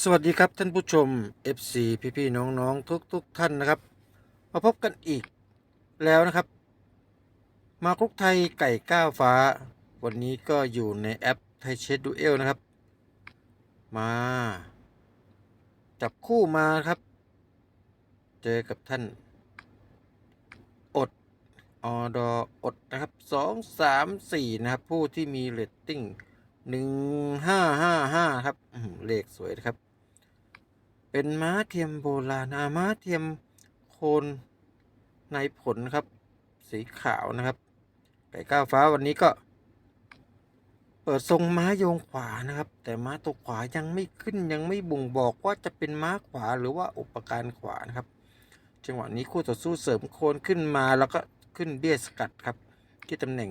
สวัสดีครับท่านผู้ชม FC พี่ๆน้องๆทุกๆท่านนะครับ มาพบกันอีกแล้วนะครับ มาคุกไทยไก่ก้าวฟ้า วันนี้ก็อยู่ในแอปไทยเชดดูเอลนะครับ มา จับคู่มาครับ เจอกับท่าน อดออดออดนะครับสองสามสี่นะครับ ผู้ที่มีเรตติ้ง หนึ่งห้าห้าห้าครับอื้อหือเลขสวยนะครับ เป็นม้าเทียมโบราณอาม้าเทียมโคนในผลครับ สีขาวนะครับ ไก่ก้าวฟ้าวันนี้ก็ เปิดทรงม้าโยงขวานะครับ แต่ม้าตัวขวายังไม่ขึ้นยังไม่บ่งบอกว่าจะเป็นม้าขวาหรือว่าอุปการขวานะครับ จังหวะนี้คู่ต่อสู้เสริมโคนขึ้นมาแล้วก็ขึ้นเบี้ยสกัดครับ ที่ตำแหน่ง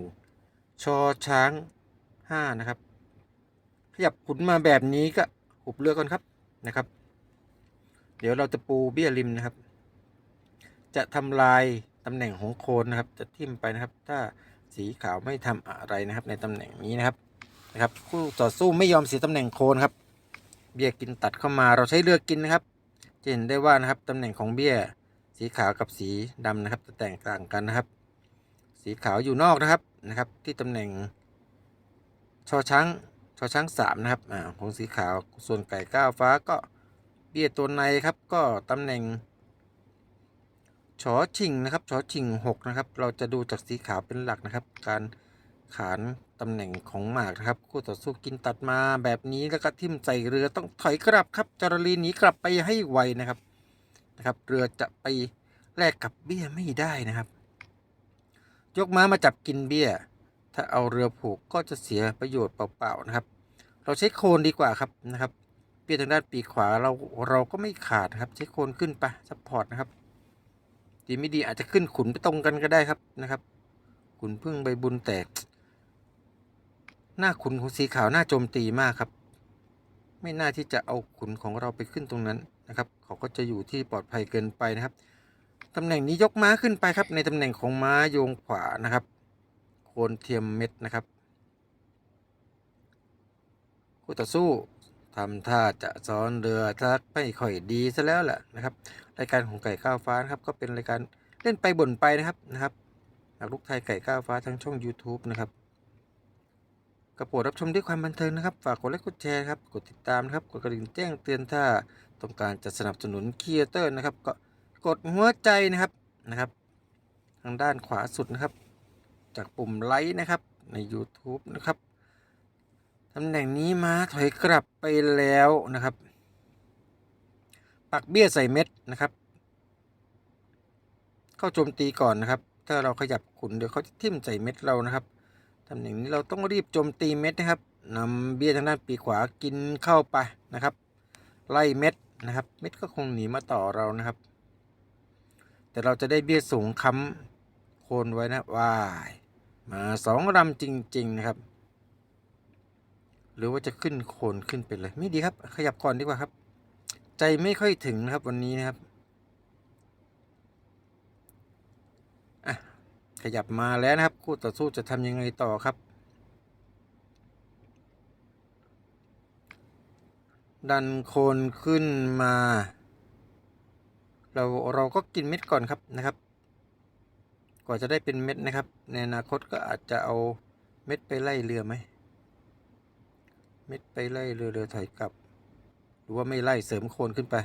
ชอช้างห้านะครับ ยับขุนมาแบบนี้ก็หุบเรือก่อนครับนะครับ เดี๋ยวเราจะปูเบี้ยริมนะครับ จะทำลายตำแหน่งของโคนนะครับ จะทิ่มไปนะครับ ถ้าสีขาวไม่ทำอะไรนะครับ ในตำแหน่งนี้นะครับนะครับคู่ต่อสู้ไม่ยอมเสียตำแหน่งโคนครับ เบี้ยกินตัดเข้ามาเราใช้เรือกินนะครับจะเห็นได้ว่านะครับตำแหน่งของเบี้ย สีขาวกับสีดำนะครับจะแตกต่างกันนะครับ สีขาวอยู่นอกนะครับนะครับ ที่ตำแหน่งชอช้าง อช้างสามนะครับอ่าของสีขาวส่วนไก่ก้าวฟ้าก็เบี้ยตัวในครับก็ตำแหน่งชอชิงนะครับชอชิงหกนะครับ เราจะดูจากสีขาวเป็นหลักนะครับ การขานตำแหน่งของหมากนะครับคู่ต่อสู้กินตัดมาแบบนี้แล้วก็ทิ่มใส่เรือต้องถอยกลับครับจารลีหนีกลับไปให้ไวนะครับนะครับ เรือจะไปแลกกับเบี้ยไม่ได้นะครับ ยกม้ามาจับกินเบี้ย ถ้าเอาเรือผูกก็จะเสียประโยชน์เปล่าๆนะครับ เราใช้โคนดีกว่าครับนะครับเบี้ยทางด้านปีกขวาเราเราก็ไม่ขาดครับใช้โคนขึ้นไปซัพพอร์ตนะครับดีไม่ดีอาจจะขึ้นขุนไปตรงกันก็ได้ครับนะครับ ขุนพึ่งใบบุญแตก หน้าขุนของสีขาวหน้าโจมตีมากครับ ไม่น่าที่จะเอาขุนของเราไปขึ้นตรงนั้นนะครับ เขาก็จะอยู่ที่ปลอดภัยเกินไปนะครับตำแหน่งนี้ยกม้าขึ้นไปครับ ในตำแหน่งของม้าโยงขวานะครับ โคนเทียมเม็ดนะครับ คู่ต่อสู้ทำท่าจะซ้อนเรือทักไม่ค่อยดีซะแล้วแหละนะครับ รายการของไก่ก้าวฟ้านะครับ ก็เป็นรายการเล่นไปบ่นไปนะครับนะครับหากลูกไทยไก่ก้าวฟ้าทั้งช่อง YouTube นะครับก็โปรดรับชมด้วยความบันเทิงนะครับ ฝากกดไลค์กดแชร์ครับ กดติดตามนะครับ กดกระดิ่งแจ้งเตือนถ้าต้องการจะสนับสนุนครีเอเตอร์นะครับ ก็กดหัวใจนะครับนะครับ ทางด้านขวาสุดนะครับ จากปุ่มไลค์นะครับใน YouTube นะครับตำแหน่งนี้มาถอยกลับไปแล้วนะครับ ปักเบี้ยใส่เม็ดนะครับ เข้าโจมตีก่อนนะครับ ถ้าเราขยับขุนเดี๋ยวเขาจะทิ่มใส่เม็ดเรานะครับตำแหน่งนี้เราต้องรีบโจมตีเม็ดนะครับนำเบี้ยทางด้านปีกขวากินเข้าไปนะครับ ไล่เม็ดนะครับ เม็ดก็คงหนีมาต่อเรานะครับ แต่เราจะได้เบี้ยสูงค้ำโคนไว้นะว้าย มาสองลำจริง ๆ นะครับ หรือว่าจะขึ้นโคนขึ้นไปเลย ไม่ดีครับ ขยับก่อนดีกว่าครับ ใจไม่ค่อยถึงนะครับวันนี้นะครับอะขยับมาแล้วนะครับ คู่ต่อสู้จะทำยังไงต่อครับ ดันโคนขึ้นมา เราเราก็กินเม็ดก่อนครับนะครับ กว่าจะได้เป็นเม็ดนะครับ ในอนาคตก็อาจจะเอาเม็ดไปไล่เรือไหม เม็ดไปไล่เรือเรือถอยกลับ หรือว่าไม่ไล่เสริมโคนขึ้นไป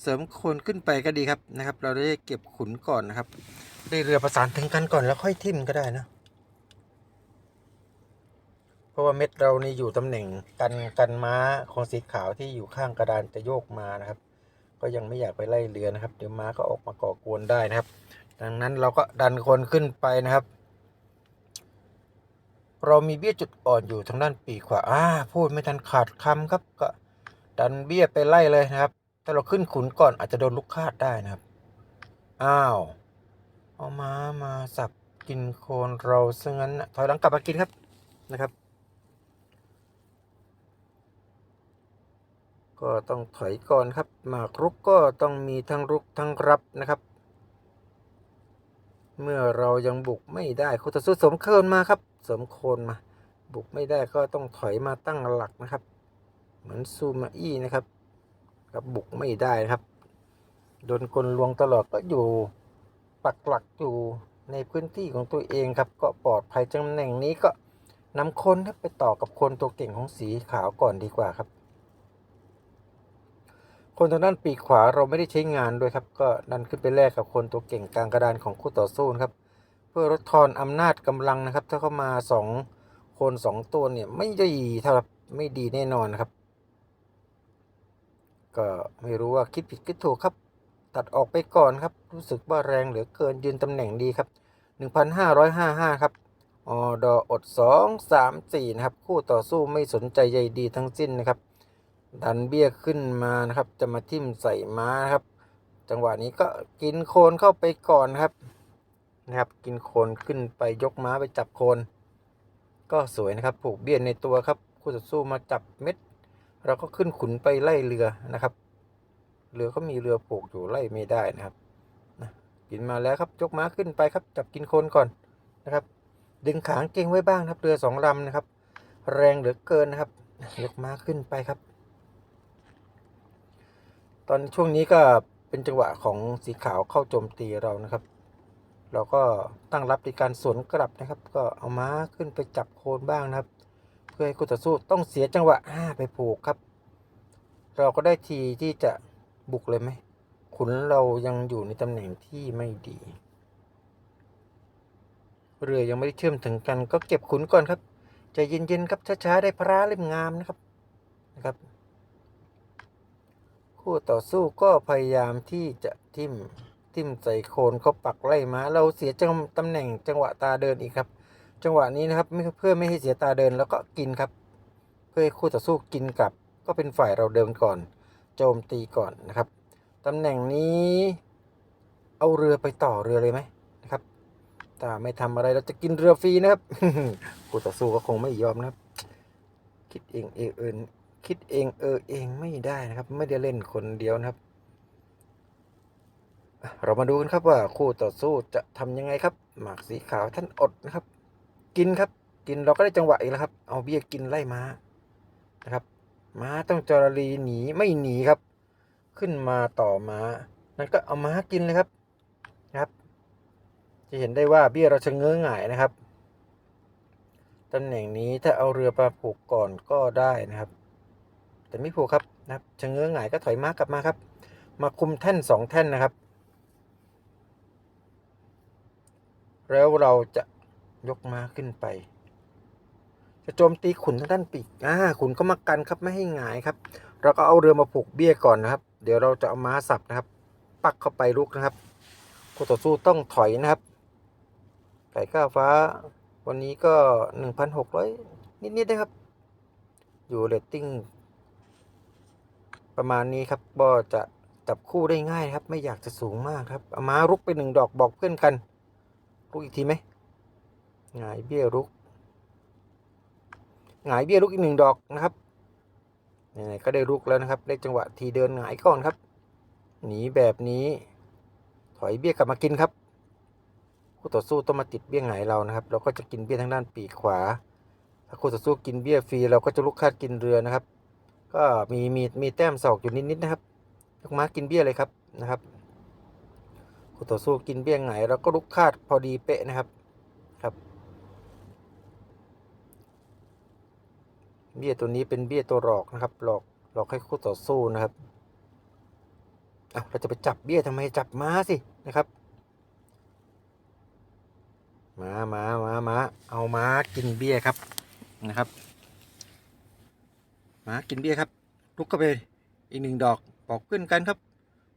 เสริมโคนขึ้นไปก็ดีครับนะครับ เราได้เก็บขุนก่อนนะครับ ได้เรือประสานถึงกันก่อนแล้วค่อยทิ่มก็ได้นะเพราะว่าเม็ดเรานี่อยู่ตำแหน่งกันกันม้าของสีขาวที่อยู่ข้างกระดานจะโยกมานะครับ ก็ยังไม่อยากไปไล่เรือนะครับเดี๋ยวม้าก็ออกมาก่อกวนได้นะครับ ดังนั้นเราก็ดันคนขึ้นไปนะครับ เรามีเบี้ยจุดอ่อนอยู่ทางด้านปีกขวาอ่าพูดไม่ทันขาดคำครับก็ดันเบี้ยไปไล่เลยนะครับ ถ้าเราขึ้นขุนก่อนอาจจะโดนลูกคาดได้นะครับ อ้าวเอาม้ามาสับกินโคนเราซะงั้นนะถอยหลังกลับมากินครับนะครับ ก็ต้องถอยก่อนครับหมากรุกก็ต้องมีทั้งรุกทั้งรับนะครับ เมื่อเรายังบุกไม่ได้คู่ต่อสู้สมโคนมาครับ สมโคนมา บุกไม่ได้ก็ต้องถอยมาตั้งหลักนะครับ เหมือนซูมาอี้นะครับกับบุกไม่ได้นะครับโดนกลลวงตลอดก็อยู่ปักหลักอยู่ในพื้นที่ของตัวเองครับ ก็ปลอดภัยตำแหน่งนี้ก็นำคนไปต่อกับคนตัวเก่งของสีขาวก่อนดีกว่าครับ คนทางด้านปีกขวาเราไม่ได้ใช้งานด้วยครับ ก็ดันขึ้นไปแลกกับคนตัวเก่งกลางกระดานของคู่ต่อสู้นะครับ เพื่อลดทอนอำนาจกำลังนะครับ ถ้าเข้ามาสองคนสองตัวเนี่ยไม่ด้เท่าไไม่ดีแน่นอนนะครับ ก็ไม่รู้ว่าคิดผิดคิดถูกครับ ตัดออกไปก่อนครับ รู้สึกว่าแรงเหลือเกินยืนตำแหน่งดีครับ 1,555 ครับออดออด 2 3 4 นะครับ คู่ต่อสู้ไม่สนใจใยดีทั้งสิ้นนะครับ ดันเบี้ยขึ้นมานะครับ จะมาทิ่มใส่ม้านะครับ จังหวะนี้ก็กินโคนเข้าไปก่อนครับนะครับ กินโคนขึ้นไปยกม้าไปจับโคน ก็สวยนะครับ ผูกเบี้ยในตัวครับ คู่ต่อสู้มาจับเม็ด เราก็ขึ้นขุนไปไล่เรือนะครับ เรือก็มีเรือผูกอยู่ไล่ไม่ได้นะครับนะกินมาแล้วครับยกม้าขึ้นไปครับ จับกินโคนก่อนนะครับ ดึงขางเก่งไว้บ้างครับเรือสองลำนะครับ แรงเหลือเกินนะครับ ยกม้าขึ้นไปครับ อนช่วงนี้ก็เป็นจังหวะของสีขาวเข้าโจมตีเรานะครับ เราก็ตั้งรับในการสวนกลับนะครับ ก็เอาม้าขึ้นไปจับโคนบ้างนะครับ เพื่อให้คู่ต่อสู้ต้องเสียจังหวะห้าไปผูกครับ เราก็ได้ทีที่จะบุกเลยไหมขุนเรายังอยู่ในตำแหน่งที่ไม่ดี เรือยังไม่ได้เชื่อมถึงกัน ก็เก็บขุนก่อนครับใจเย็นๆครับช้าๆได้พระเล่มงามนะครับนะครับ คู่ต่อสู้ก็พยายามที่จะทิ่มทิ่มใส่โคนเขาปักไล่มาเราเสียจังตำแหน่งจังหวะตาเดินอีกครับ จังหวะนี้นะครับเพื่อไม่ให้เสียตาเดินแล้วก็กินครับ เพื่อให้คู่ต่อสู้กินกลับ ก็เป็นฝ่ายเราเดินก่อน โจมตีก่อนนะครับตำแหน่งนี้เอาเรือไปต่อเรือเลยไหมนะครับถ้าไม่ทำอะไรเราจะกินเรือฟรีนะครับคู่ต่อสู้ก็คงไม่ยอมนะครับ คิดเองเออเอิน คิดเองเออเองไม่ได้นะครับ ไม่ได้เล่นคนเดียวนะครับ เรามาดูกันครับว่าคู่ต่อสู้จะทำยังไงครับ หมากสีขาวท่านอดนะครับ กินครับ กินเราก็ได้จังหวะอีกแล้วครับ เอาเบี้ยกินไล่ม้านะครับม้าต้องจรลีหนีไม่หนีครับ ขึ้นมาต่อม้า นั่นก็เอาม้ากินเลยครับนะครับ จะเห็นได้ว่าเบี้ยเราชะเง้อหงายนะครับตำแหน่งนี้ถ้าเอาเรือมาผูกก่อนก็ได้นะครับ แต่ไม่ผูกครับนะครับชะเง้อหงายก็ถอยม้ากลับมาครับ มาคุมแท่นสองแท่นนะครับ แล้วเราจะยกม้าขึ้นไป จะโจมตีขุนทางด้านปีกอ่าขุนก็มากันครับไม่ให้หงายครับ เราก็เอาเรือมาผูกเบี้ยก่อนนะครับ เดี๋ยวเราจะเอาม้าสับนะครับ ปักเข้าไปลุกนะครับคู่ต่อสู้ต้องถอยนะครับไก่ก้าวฟ้าวันนี้ก็หนึ่งพันหกร้อยนิดๆนะครับ อยู่เรตติ้ง ประมาณนี้ครับก็จะจับคู่ได้ง่ายครับ ไม่อยากจะสูงมากครับเอาม้ารุกไปหนึ่งดอกบอกเพื่อนกันรุกอีกทีไหมหงายเบี้ยรุกหงายเบี้ยรุกอีกหนึ่งดอกนะครับไหนๆก็ได้รุกแล้วนะครับ ได้จังหวะทีเดินหงายก่อนครับ หนีแบบนี้ ถอยเบี้ยกลับมากินครับคู่ต่อสู้ต้องมาติดเบี้ยหงายเรานะครับ เราก็จะกินเบี้ยทางด้านปีกขวา ถ้าคู่ต่อสู้กินเบี้ยฟรีเราก็จะลุกคาดกินเรือนะครับ ก็มีมีมีแต้มศอกอยู่นิดๆนะครับยกม้ากินเบี้ยเลยครับนะครับคู่ต่อสู้กินเบี้ยหงายเราก็ลุกคาดพอดีเป๊ะนะครับครับเบี้ยตัวนี้เป็นเบี้ยตัวหลอกนะครับ หลอกหลอกให้คู่ต่อสู้นะครับอะเราจะไปจับเบี้ยทำไมจับม้าสินะครับม้าม้าม้าม้าเอาม้ากินเบี้ยครับนะครับ มากินเบี้ยครับลุกเข้าไปอีกหนึ่งดอกปอกขึ้นกันครับ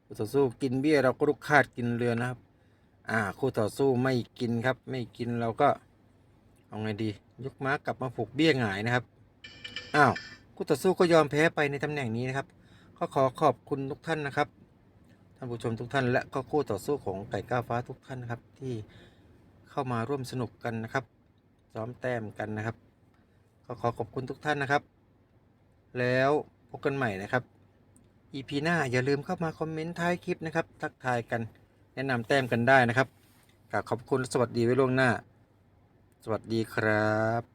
คู่ต่อสู้กินเบี้ยเราก็ลุกคาดกินเรือนะครับ อ่าคู่ต่อสู้ไม่กินครับ ไม่กินเราก็เอาไงดี ยกม้ากลับมาผูกเบี้ยหงายนะครับอ้าวคู่ต่อสู้ก็ยอมแพ้ไปในตำแหน่งนี้นะครับก็ขอขอบคุณทุกท่านนะครับท่านผู้ชมทุกท่านและก็คู่ต่อสู้ของไก่ก้าวฟ้าทุกท่านนะครับ ที่เข้ามาร่วมสนุกกันนะครับ ซ้อมแต้มกันนะครับ ก็ขอขอบคุณทุกท่านนะครับ แล้วพบกันใหม่นะครับ EP หน้าอย่าลืมเข้ามาคอมเมนต์ท้ายคลิปนะครับ ทักทายกันแนะนำแต้มกันได้นะครับกราบขอบคุณสวัสดีไว้ล่วงหน้า สวัสดีครับ